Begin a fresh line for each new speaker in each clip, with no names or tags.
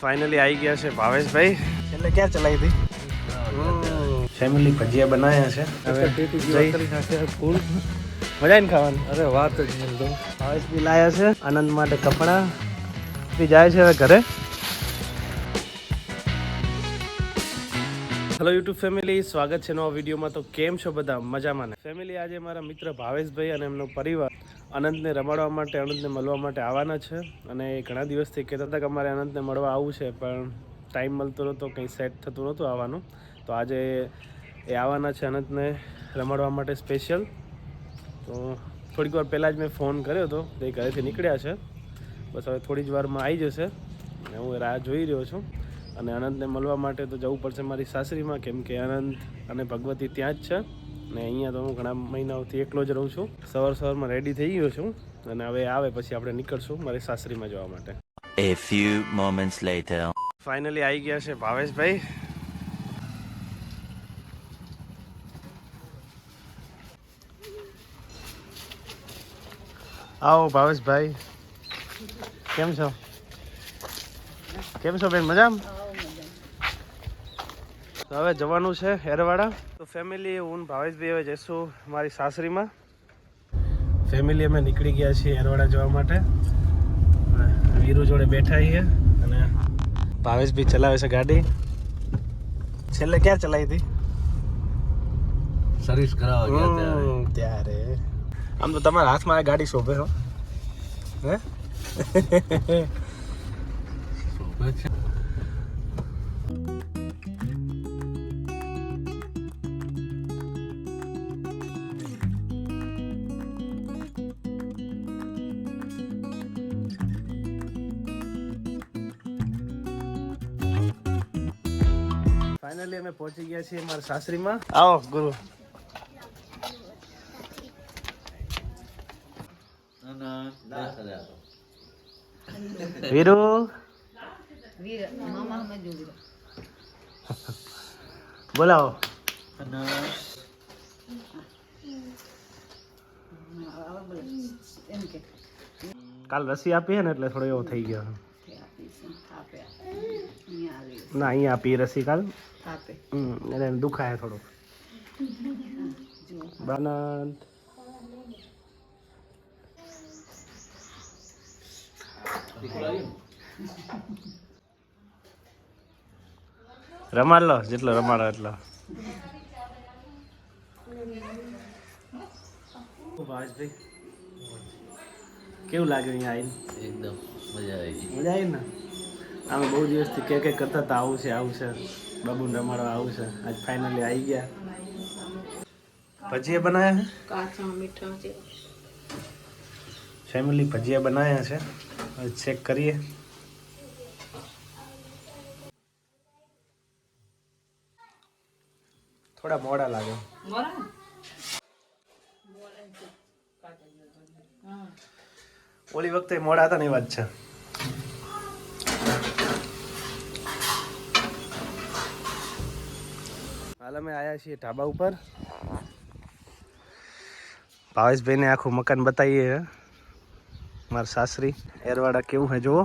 Finally આવી ગયા છે ભાવેશભાઈ. એટલે ક્યાં ચલાવી હતી? ફેમિલી ભજીયા બનાવ્યા છે. હવે જઈ ફૂલ. મજા ને ખાવાનું?
અરે વાત જ નહીં તો
ભાવેશ બી લાયા છે આનંદ માટે કપડાં. બી જાય છે હવે ઘરે. હેલો યુટ્યુબ ફેમિલી સ્વાગત છે નવા વિડીયોમાં. તો કેમ છો બધા? મજામાં ને? ફેમિલી આજે મારા મિત્ર ભાવેશભાઈ અને એમનો પરિવાર. અનંતને રમાડવા માટે અનંતને મળવા માટે આવવાના છે. અને એ ઘણા દિવસથી કહેતા હતા કે અમારે અનંતને મળવા આવવું છે, પણ ટાઈમ મળતો નહોતો, કંઈ સેટ થતું નહોતું આવવાનું. તો આજે એ આવવાના છે અનંતને રમાડવા માટે સ્પેશિયલ તો થોડીક વાર પહેલાં જ મેં ફોન કર્યો હતો તે ઘરેથી નીકળ્યા છે. બસ હવે થોડી જ વારમાં આવી જશે. હું રાહ જોઈ રહ્યો છું. અને અનંતને મળવા માટે તો જવું પડશે મારી સાસરીમાં, કેમ કે અનંત અને ભગવતી ત્યાં જ છે. ને અહીંયા તો હું ઘણા મહિનાઓથી એકલો જ રહું છું. સવાર સવારમાં રેડી થઈ ગયો છું અને હવે આવે પછી આપણે નીકળશું મારી સાસરીમાં જવા માટે.
A few moments later.
Finally આવી ગયા છે ભાવેશભાઈ. આવો ભાવેશભાઈ. કેમ છો? કેમ છો બેન? મજામાં? તો હવે જવાનું છે એરવાડા તો ફેમિલી હું ભાવેશભાઈ હવે જઈશું મારી સાસરીમાં. ફેમિલી અમે નીકળી ગયા છીએ હેરવાડા જવા માટે. વીરુ જોડે બેઠા છીએ અને ભાવેશ બી ચલાવે છે ગાડી. છેલ્લે ક્યાં ચલાવી હતી?
સર્વિસ કરાવવા ગયા ત્યારે.
ત્યારે. આમ તો તમારા હાથમાં આ ગાડી શોભે હો. હે? ફાઇનલી અમે પહોંચી ગયા છીએ મારા સાસરીમાં. આવો ગુરુ. વીરુ? બોલાવો. કાલ રસી આપી ને એટલે થોડો એવો થઈ ગયો. ના અહીંયા આપી રસી કાલ. હમ, એટલે એને દુખાય થોડુંક. બાનંદ. રમાડ લો જેટલો રમાડો એટલો. કેવું લાગ્યું અહીંયા આવીને?
એકદમ મજા આવી
મજા આવી ને? અમે બહુ દિવસથી કે કે કરતા હતા આવું છે આવું છે. બાબુને રમાડવા આવું છે. આજ ફાઇનલી આવી ગયા. ભજીયા બનાવ્યા છે?
કાચા મીઠા છે
ફેમિલી ભજીયા બનાવ્યા છે. હવે ચેક કરીએ. થોડા મોડા લાગે. ઓલી વખતે મોડા હતા ને એ વાત છે. હાલ અમે આવ્યા છીએ ઢાબા ઉપર. ભાવેશભાઈને આખું મકાન બતાવીએ મારા સાસરી એરવાડા કેવું હે જુઓ.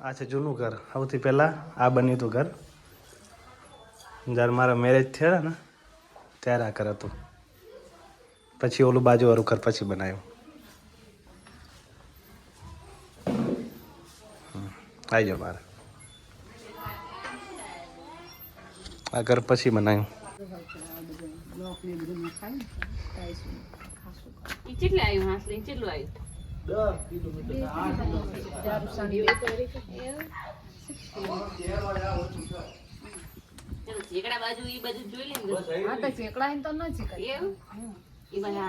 આ છે જૂનું ઘર. સૌથી પહેલાં આ બન્યું હતું ઘર. જ્યારે મારા મેરેજ થયા ને ત્યારે આ ઘર હતું. પછી ઓલું બાજુવાળું ઘર પછી બનાવ્યું. આવી જાઓ બહાર. આ ઘર પછી બનાવ્યું.
ઈ આવ્યું હાંસલી? કેટલું આવ્યું ચાલો, બાજુ ઈ બાજુ જોઈ લે
હા તો ચેકડા એમ તો ન ચીકર
એવું? ઈ બાજુ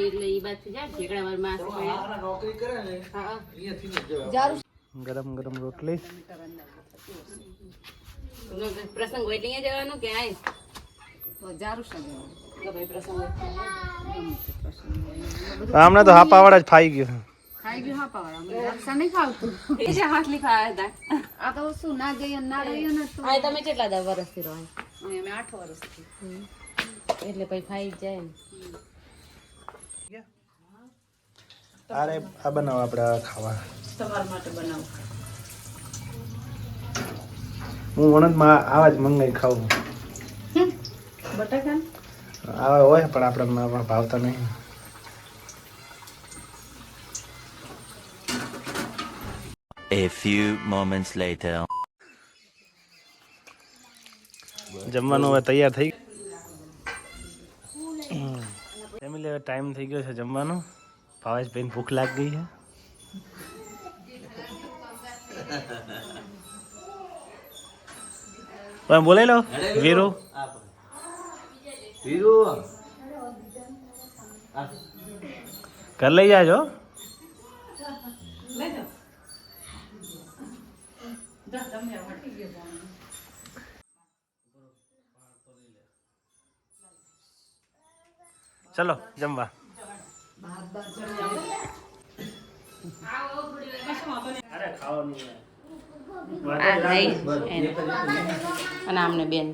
એટલે ઈ બાજુ જાય ઝેકડા વાળા માણસ હોય. હા
ગરમ ગરમ રોટલી
નો પ્રસંગ હોય એટલે અહીંયા જવાનું કે આય
તો જારું સજાવું
કે ભાઈ પ્રસંગ હોય
હમણાં તો હાપાવાળા જ ફાઈ ગયો
ખાઈ ગયું હા પાવડા રક્ષા નહીં ખાવતું
એ છે હાથલી ખાવા હતા
આ તો શું ના જઈએ ને ના રહીએ ને તો
આ તમે કેટલા દા વર્ષથી રહો
અમે આઠ વર્ષથી
એટલે પછી ખાઈ જ જાય ને
અરે આ બનાવો આપણે ખાવા.
તમારા માટે બનાવો.
હું વણતમાં આવા જ મંગાઈ ખાવું
બટાકા?
આવા હોય પણ આપણે ભાવતા નહીં.
A few moments later.
જમવાનું હવે તૈયાર થઈ ફેમિલી હવે ટાઈમ થઈ ગયો છે જમવાનો. ભાવેશભાઈને ભૂખ લાગ ગઈ છે પણ બોલાઈ લો વીરુ
વીરુ
ઘર લઈ જાજો ચલો જમવા અરે ખાવાનું
આ લઈ એને. અને આમને બેન.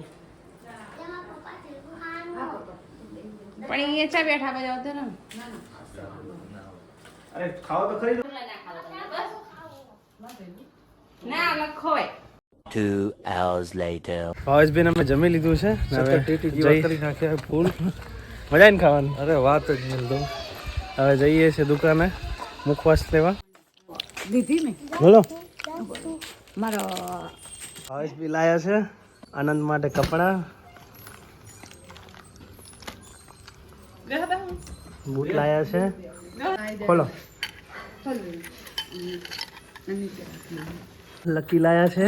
પણ એ ચા બેઠા બધા ને
અરે ખાઓ તો ખરી
ના લખો
Two hours later.
ભાવેશભાઈ અમે જમી લીધું છે. ને હવે
ટેટી કરી નાખ્યા ફૂલ.
મજા આવીને ખાવાની?
અરે વાત જ નહીં
હવે જઈએ છે દુકાને મુખવાસ લેવા.
દીધી ને?
બોલો.
મારો
ભાવેશ બી લાયા છે આનંદ માટે કપડાં. બૂટ લાયા છે. ખોલો. લકી લાયા છે.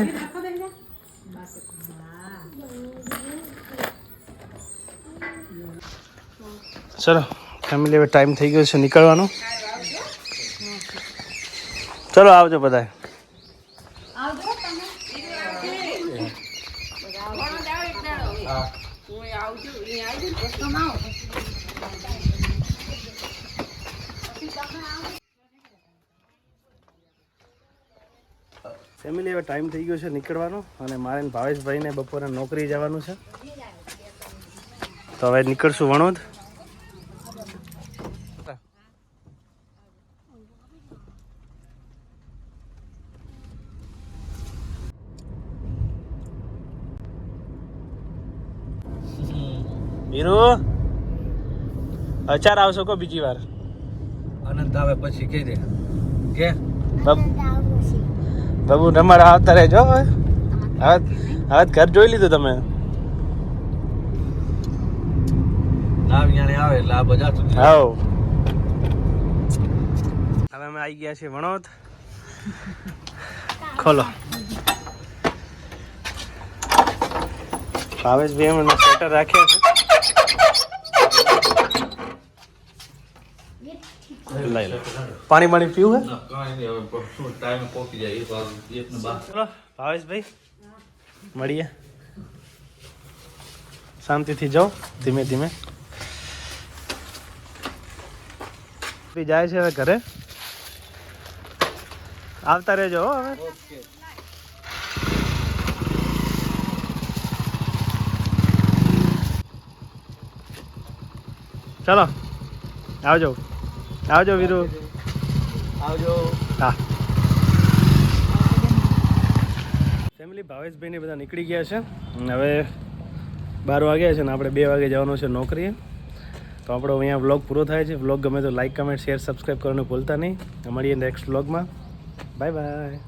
ચલો. ફેમિલી હવે ટાઈમ થઈ ગયો છે નીકળવાનો. ચલો આવજો બધા ફેમિલી હવે ટાઈમ થઈ ગયો છે નીકળવાનો અને મારે ભાવેશભાઈને બપોરે નોકરી જવાનું છે. તો હવે નીકળશું વણોદ. વીરુ અચાર આવશો કો બીજી વાર?
અનંત આવે પછી કહી દે. કે?
બબ- બાબુ તમારે આવતા રહેજો હવે. હવે ઘર જોઈ લીધું તમે?
આવે એટલે આ બધા
હવે અમે આવી ગયા છીએ વણોદ. ખોલો. ભાવેશભાઈ એમને સ્વેટર રાખ્યા છે. પાણી પાણી પીવું હે? ભાવેશભાઈ. મળીએ. શાંતિથી જાઓ ધીમે ધીમે. બી જાય છે હવે ઘરે. આવતા રહેજો હો હવે. ચલો આવજો આવજો વીરુ.
આવજો.
હા. ફેમિલી ભાવેશભાઈ ને બધા નીકળી ગયા છે. અને હવે બાર વાગ્યા છે ને આપણે બે વાગે જવાનું છે નોકરીએ તો આપણો અહીંયા વ્લોગ પૂરો થાય છે. વ્લોગ ગમે તો લાઈક કમેન્ટ શેર સબસ્ક્રાઈબ કરવાનું ભૂલતા નહીં. મળીએ નેક્સ્ટ વ્લોગમાં. Bye bye